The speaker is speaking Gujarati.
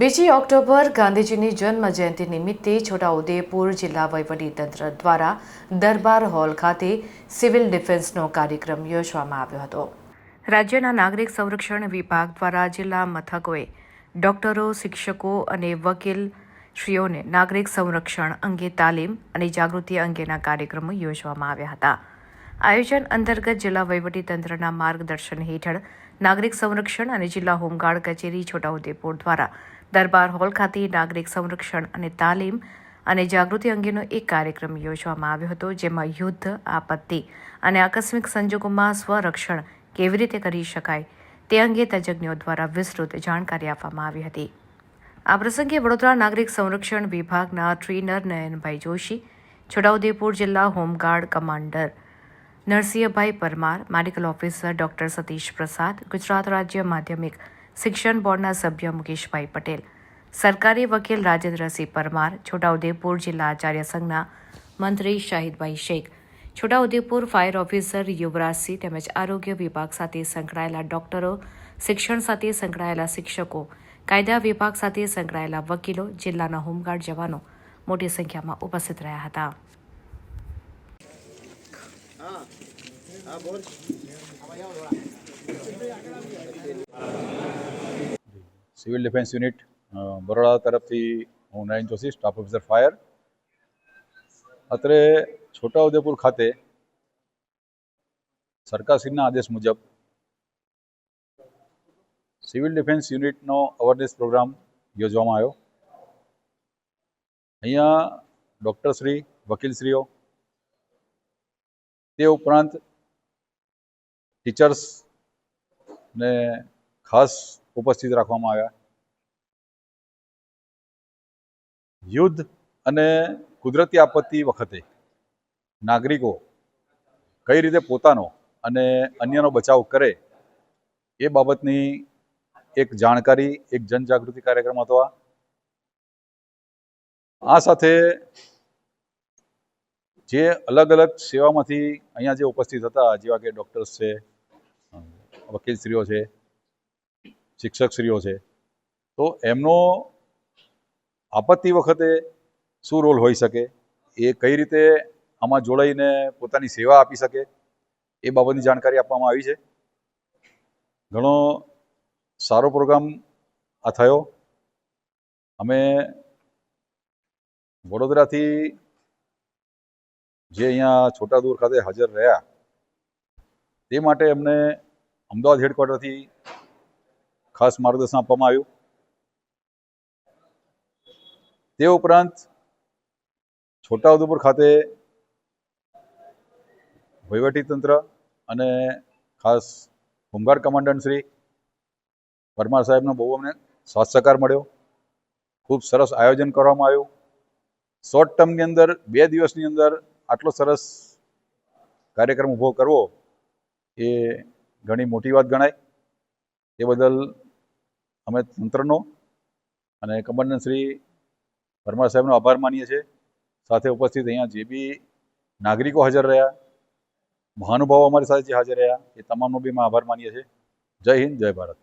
બીજી ઓક્ટોબર ગાંધીજીની જન્મ જયંતિ નિમિત્તે છોટાઉદેપુર જિલ્લા વહીવટીતંત્ર દ્વારા દરબાર હોલ ખાતે સિવિલ ડિફેન્સનો કાર્યક્રમ યોજવામાં આવ્યો હતો. રાજ્યના નાગરિક સંરક્ષણ વિભાગ દ્વારા જિલ્લા મથકોએ ડોક્ટરો, શિક્ષકો અને વકીલ શ્રીઓને નાગરિક સંરક્ષણ અંગે તાલીમ અને જાગૃતિ અંગેના કાર્યક્રમો યોજવામાં આવ્યા હતા. આયોજન અંતર્ગત જિલ્લા વહીવટીતંત્રના માર્ગદર્શન હેઠળ નાગરિક સંરક્ષણ અને જિલ્લા હોમગાર્ડ કચેરી છોટાઉદેપુર દ્વારા દરબાર હોલ ખાતે નાગરિક સંરક્ષણ અને તાલીમ અને જાગૃતિ અંગેનો એક કાર્યક્રમ યોજવામાં આવ્યો હતો, જેમાં યુદ્ધ, આપત્તિ અને આકસ્મિક સંજોગોમાં સ્વરક્ષણ કેવી રીતે કરી શકાય તે અંગે તજજ્ઞો દ્વારા વિસ્તૃત જાણકારી આપવામાં આવી હતી. આ પ્રસંગે વડોદરા નાગરિક સંરક્ષણ વિભાગના ટ્રેનર નયનભાઈ જોશી, છોટાઉદેપુર જિલ્લા home guard commander Narsinhbhai Parmar, medical officer doctor Satish Prasad, Gujarat રાજ્ય માધ્યમિક શિક્ષણ બોર્ડના સભ્ય મુકેશભાઈ પટેલ, સરકારી વકીલ રાજેન્દ્રસિંહ પરમાર, છોટાઉદેપુર જિલ્લા આચાર્ય સંઘના મંત્રી શાહિદભાઈ શેખ, છોટાઉદેપુર ફાયર ઓફિસર યુવરાજસિંહ તેમજ આરોગ્ય વિભાગ સાથે સંકળાયેલા ડોક્ટરો, શિક્ષણ સાથે સંકળાયેલા શિક્ષકો, કાયદા વિભાગ સાથે સંકળાયેલા વકીલો, જિલ્લાના હોમગાર્ડ જવાનો મોટી સંખ્યામાં ઉપસ્થિત રહ્યા હતા. સિવિલ ડિફેન્સ યુનિટ બરોડા તરફથી હું Nayan Joshi staff officer fire અત્રે છોટાઉદેપુર ખાતે સરકારશ્રીના આદેશ મુજબ સિવિલ ડિફેન્સ યુનિટનો અવેરનેસ પ્રોગ્રામ યોજવામાં આવ્યો. અહીંયા ડૉક્ટરશ્રી વકીલશ્રીઓ, તે ઉપરાંત ટીચર્સ ને ખાસ ઉપસ્થિત રાખવામાં આવ્યા. યુદ્ધ અને કુદરતી આપત્તિ વખતે નાગરિકો કઈ રીતે પોતાનો અને અન્યનો બચાવ કરે એ બાબતની એક જાણકારી, એક જનજાગૃતિ કાર્યક્રમ હતો આ સાથે જે અલગ અલગ સેવામાંથી અહીંયા જે ઉપસ્થિત હતા, જેવા કે ડૉક્ટર્સ છે વકીલશ્રીઓ છે, શિક્ષકશ્રીઓ છે, તો એમનો આપત્તિ વખતે શું રોલ હોઈ શકે? એ કઈ રીતે આમાં જોડાઈને પોતાની સેવા આપી શકે? એ બાબતની જાણકારી આપવામાં આવી છે. ઘણો સારો પ્રોગ્રામ આ થયો. અમે વડોદરાથી જે અહીંયા છોટાઉદેપુર ખાતે હાજર રહ્યા, તે માટે અમને અમદાવાદ હેડક્વાર્ટરથી ખાસ માર્ગદર્શન આપવામાં આવ્યું. તે ઉપરાંત છોટાઉદેપુર ખાતે વહીવટીતંત્ર અને ખાસ હોમગાર્ડ કમાન્ડન્ટ શ્રી પરમાર સાહેબનો બહુ અમને સાથ સહકાર મળ્યો. ખૂબ સરસ આયોજન કરવામાં આવ્યું. શોર્ટ ટર્મની અંદર બે દિવસની અંદર આટલો સરસ કાર્યક્રમ ઊભો કરવો એ ઘણી મોટી વાત ગણાય. એ બદલ અમે તંત્રનો અને કમાન્ડન્ટ શ્રી પરમાર સાહેબનો આભાર માનીએ છીએ. સાથે ઉપસ્થિત અહીંયા જે બી નાગરિકો હાજર રહ્યા, મહાનુભાવો અમારી સાથે જે હાજર રહ્યા, એ તમામનો બી અમે આભાર માનીએ છીએ. જય હિન્દ, જય ભારત.